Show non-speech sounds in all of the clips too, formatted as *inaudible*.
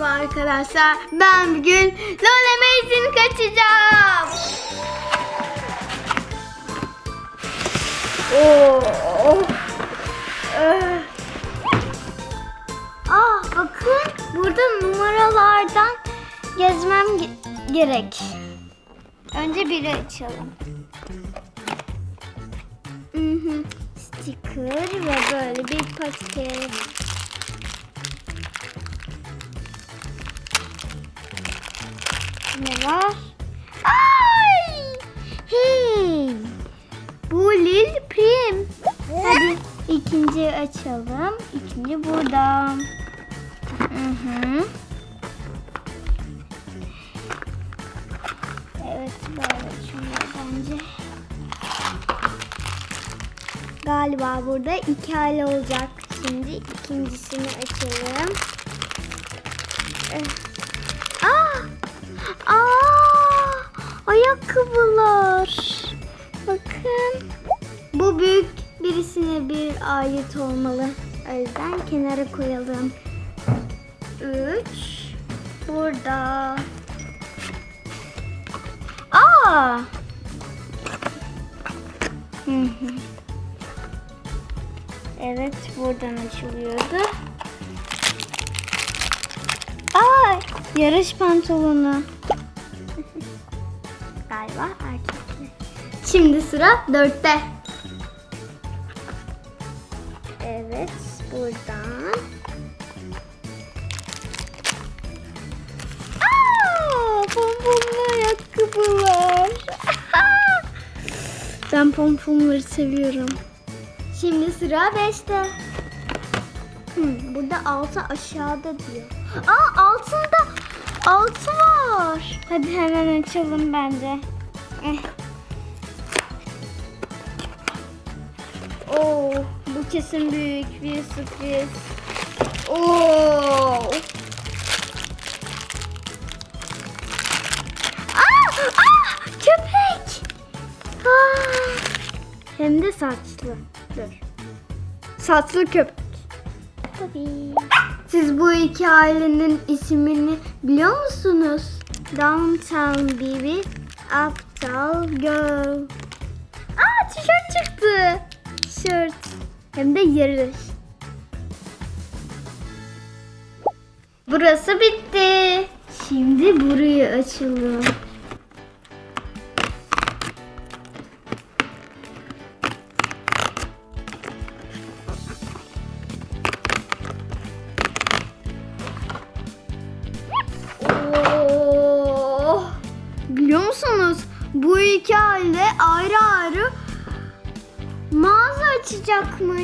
Merhaba arkadaşlar. Ben bugün LOL Amazing kaçacağım. Oo. Ee. Ah bakın burada numaralardan gezmem ge- gerek. Önce biri açalım. Hı hı. Sticker ve böyle bir paket. Var? Ay! Hey! Bu Lil Prim. Hadi ikinci açalım. İkinci burada. Hı hı. Evet böyle açılıyor bence. Galiba burada iki aile olacak. Şimdi ikincisini açalım. Eh. Aa! Ayakkabılar. Bakın. Bu büyük birisine bir ait olmalı. O yüzden kenara koyalım. Üç. Burada. Aa! Evet, buradan açılıyordu. Aa, yarış pantolonu. Şimdi sıra dörtte. Evet, buradan. Aa, pomponlu ayakkabılar. *laughs* ben pomponları seviyorum. Şimdi sıra 5'te. Hmm, burada altı aşağıda diyor. Aa altında altı var. Hadi hemen açalım bence. Eh. Kesin büyük bir sürpriz. Oo. Aa, aa, köpek. Aa, hem de saçlı. Dur. Saçlı köpek. Tabii. Siz bu iki ailenin ismini biliyor musunuz? Downtown Baby, Uptown Girl. Aa tişört çıktı. Tişört. Hem de yarış. Burası bitti. Şimdi burayı açalım.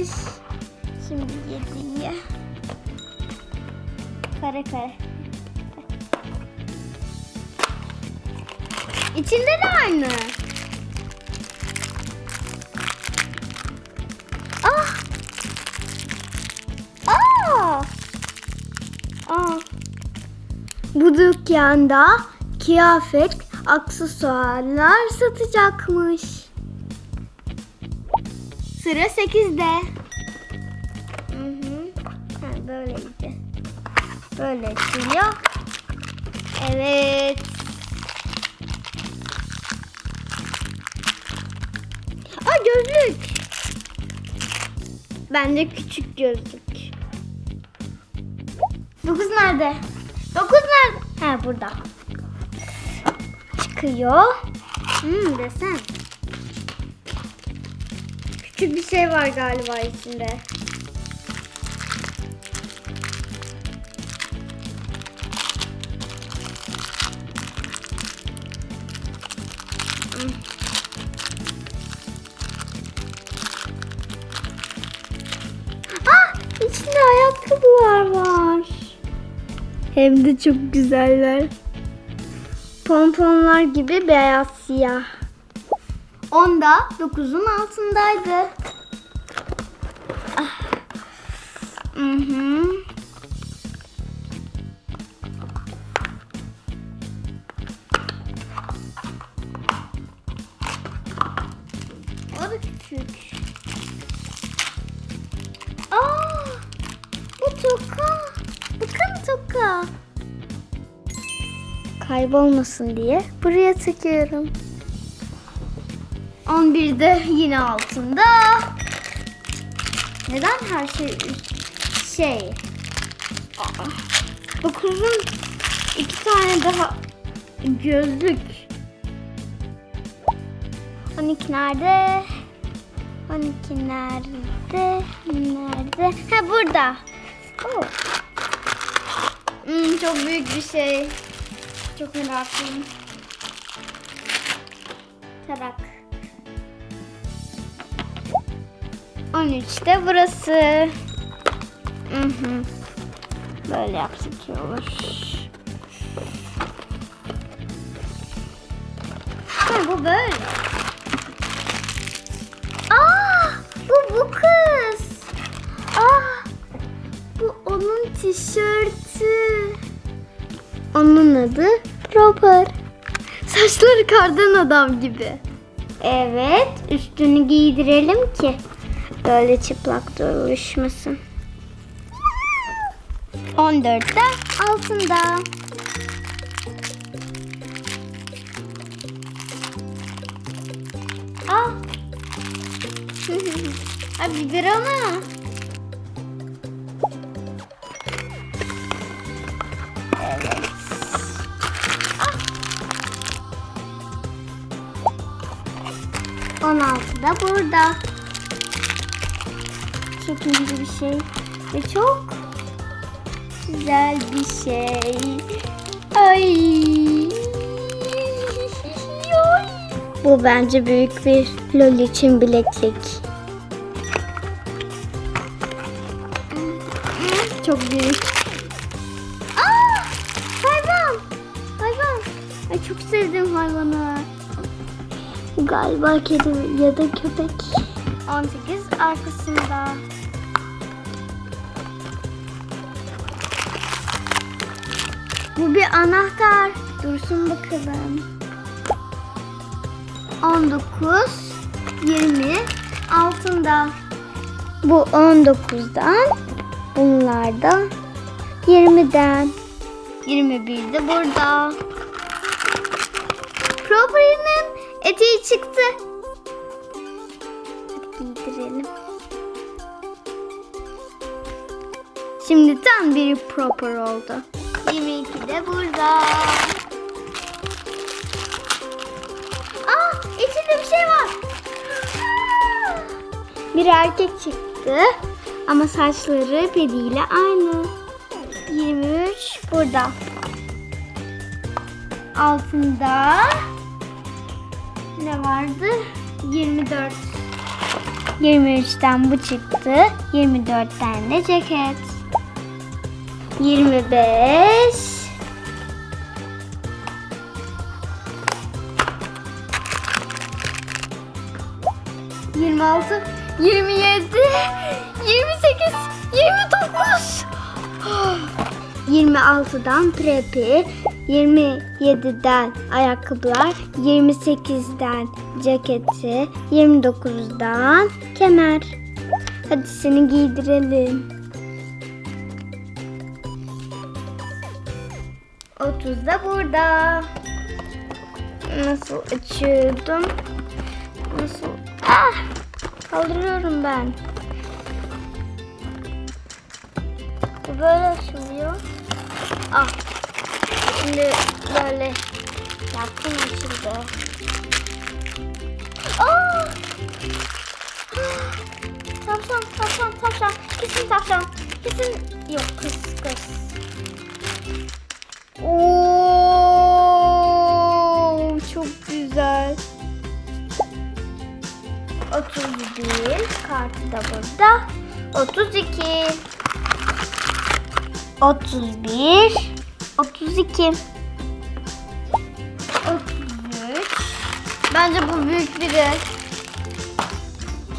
Açacakmış. Şimdi yediye. Kare kare. İçinde de aynı. Ah! Aa! Aa! Bu dükkanda kıyafet, aksesuarlar satacakmış. Sıra 8'de. Böyle açılıyor. Evet. Aa gözlük. Bence küçük gözlük. Dokuz nerede? Dokuz nerede? Ha burada. Çıkıyor. Hmm desen. Küçük bir şey var galiba içinde. Ah! İçinde ayakkabılar var. Hem de çok güzeller. Pomponlar gibi beyaz siyah. Onda dokuzun altındaydı. Küçük. Aa, bu toka. Bakın toka. kaybolmasın diye buraya takıyorum. 11'de yine altında. Neden her şey şey? Aa, 9'un iki tane daha gözlük. 12 nerede? 12 nerede? Nerede? Ha burada. Oh. Hmm, çok büyük bir şey. Çok meraklıyım. Tarak. 13'te burası. Hı hı. Böyle yapsak iyi olur. Ha, bu böyle. Tişörtü. Onun adı Robert. Saçları kardan adam gibi. Evet, üstünü giydirelim ki böyle çıplak dolaşmasın. 14'te altında. Aa. Ay biberonu. Evet. Burada. Çok ince bir şey ve çok güzel bir şey. Ay. Bu bence büyük bir lol için bileklik. Çok büyük. Aa! Hayvan! Hayvan! Ay çok sevdim hayvanı. Galiba kedi ya da köpek. 18 arkasında. Bu bir anahtar. Dursun bakalım. 19, 20 altında. Bu 19'dan, bunlar da 20'den. 21 de burada. Property'nin eteği çıktı. Hadi giydirelim. Şimdi tam bir proper oldu. 22 de burada. Aa, içinde bir şey var. Aa! Bir erkek çıktı ama saçları pediyle aynı. 23 burada. Altında ne vardı? 24. 23'ten bu çıktı. 24'ten de ceket. 25 26 27 28 29 26'dan prepi 27'den ayakkabılar 28'den ceketi 29'dan kemer Hadi seni giydirelim 30 da burada. Nasıl açıyordum? Nasıl? Ah! Kaldırıyorum ben. Bu böyle açılıyor. Ah. Şimdi böyle yaptım açıldı. Aa! Tavşan, tavşan, tavşan. Kesin tavşan. Kesin yok kız kız. Oo, çok güzel. 31 kartı da burada. 32 31 32 33 Bence bu büyük biri.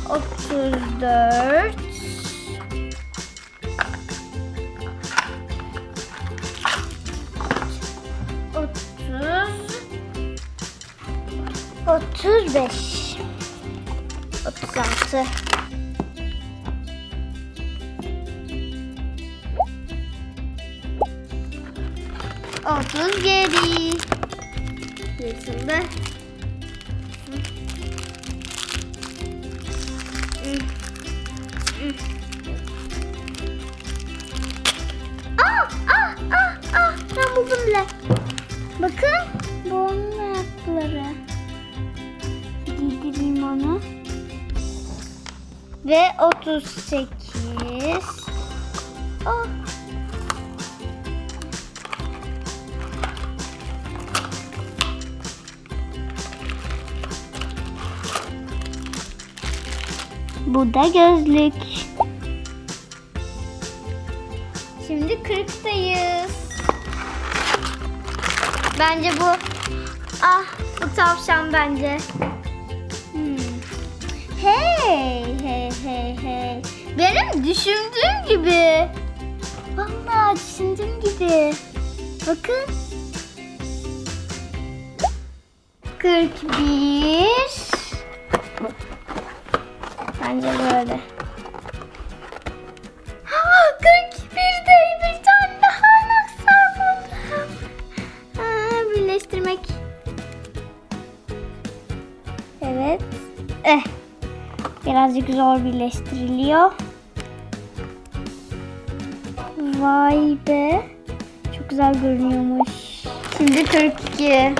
34 30 35 36 36 37. Yırtıldı. Ah ah ah ah ben buldum bile. Bakın bu onun ayakları. Giydireyim onu. Ve 38. Bu da gözlük. Şimdi 40'tayız. Bence bu ah bu tavşan bence. Hmm. Hey hey hey hey. Benim düşündüğüm gibi. Vallahi düşündüğüm gibi. Bakın. 41. Bence böyle. Ha, 41'de bir tane daha anahtar buldum. Ha, birleştirmek. Evet. Eh. Birazcık zor birleştiriliyor. Vay be. Çok güzel görünüyormuş. Şimdi 42.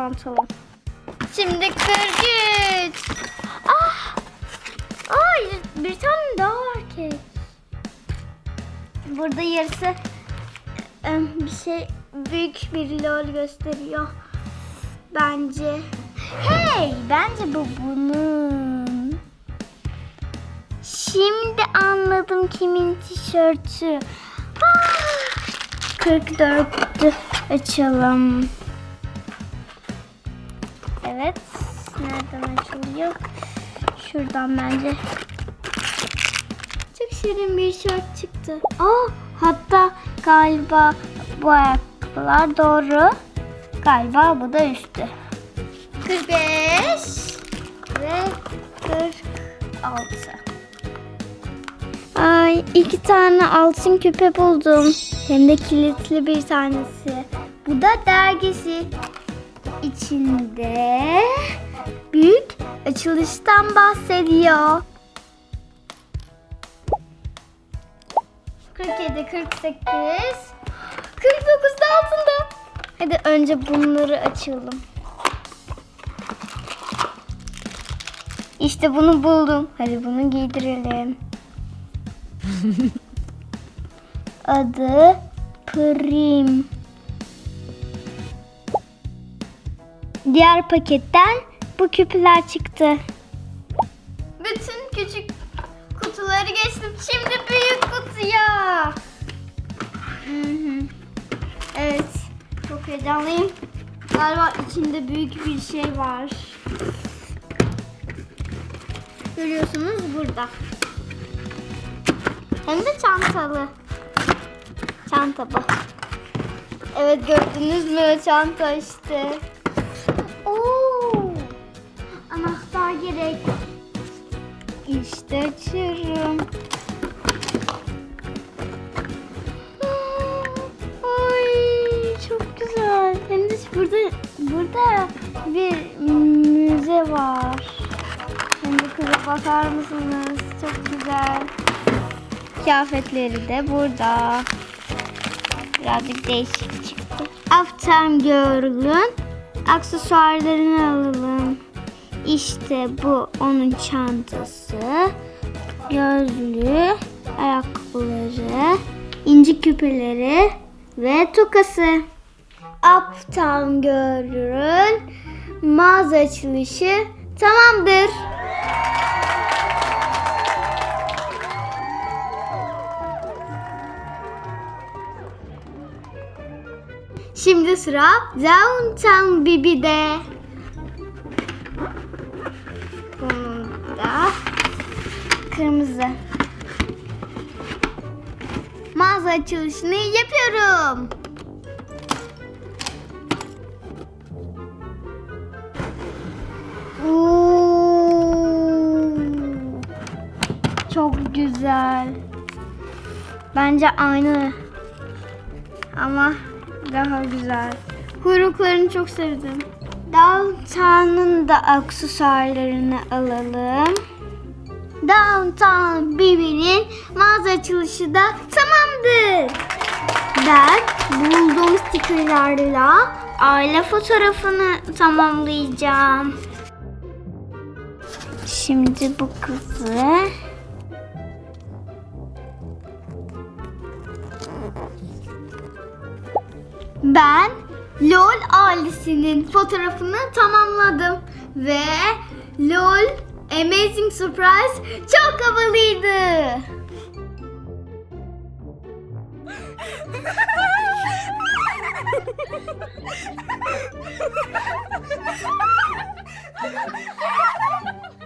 pantolon. Şimdi 43. Ah! Ay bir tane daha var kek. Burada yarısı em, bir şey büyük bir lol gösteriyor. Bence. Hey, bence bu bunun. Şimdi anladım kimin tişörtü. Ah! 44'ü açalım. Evet. Nereden açılıyor? Şuradan bence. Çok şirin bir şort çıktı. Aa, hatta galiba bu ayakkabılar doğru. Galiba bu da üstü. 45 ve 46. Ay iki tane altın küpe buldum. Hem de kilitli bir tanesi. Bu da dergisi. İçinde büyük açılıştan bahsediyor. 47, 48, 49 da altında. Hadi önce bunları açalım. İşte bunu buldum. Hadi bunu giydirelim. *laughs* Adı Prim. Diğer paketten bu küpüler çıktı. Bütün küçük kutuları geçtim. Şimdi büyük kutuya. Evet. Çok heyecanlıyım. Galiba içinde büyük bir şey var. Görüyorsunuz burada. Hem de çantalı. Çanta bu. Evet gördünüz mü çanta işte. Gerek. İşte açıyorum. *gasps* Ay çok güzel. Hem de burada burada bir müze var. Şimdi kıza bakar mısınız? Çok güzel. Kıyafetleri de burada. Birazcık değişik çıktı. After Girl'ün aksesuarlarını alalım. İşte bu onun çantası, gözlüğü, ayakkabıları, inci küpeleri ve tokası. Uptown Girl'ün mağaza açılışı tamamdır. Şimdi sıra Downtown Bibi'de. mağazamızı. Mağaza açılışını yapıyorum. Çok güzel. Bence aynı ama daha güzel. Kuyruklarını çok sevdim. Daltanın da aksesuarlarını alalım. Downtown BB'nin mağaza açılışı da tamamdır. Ben bulduğum stickerlarla aile fotoğrafını tamamlayacağım. Şimdi bu kızı Ben LOL ailesinin fotoğrafını tamamladım ve LOL Amazing Surprise çok havalıydı. *laughs*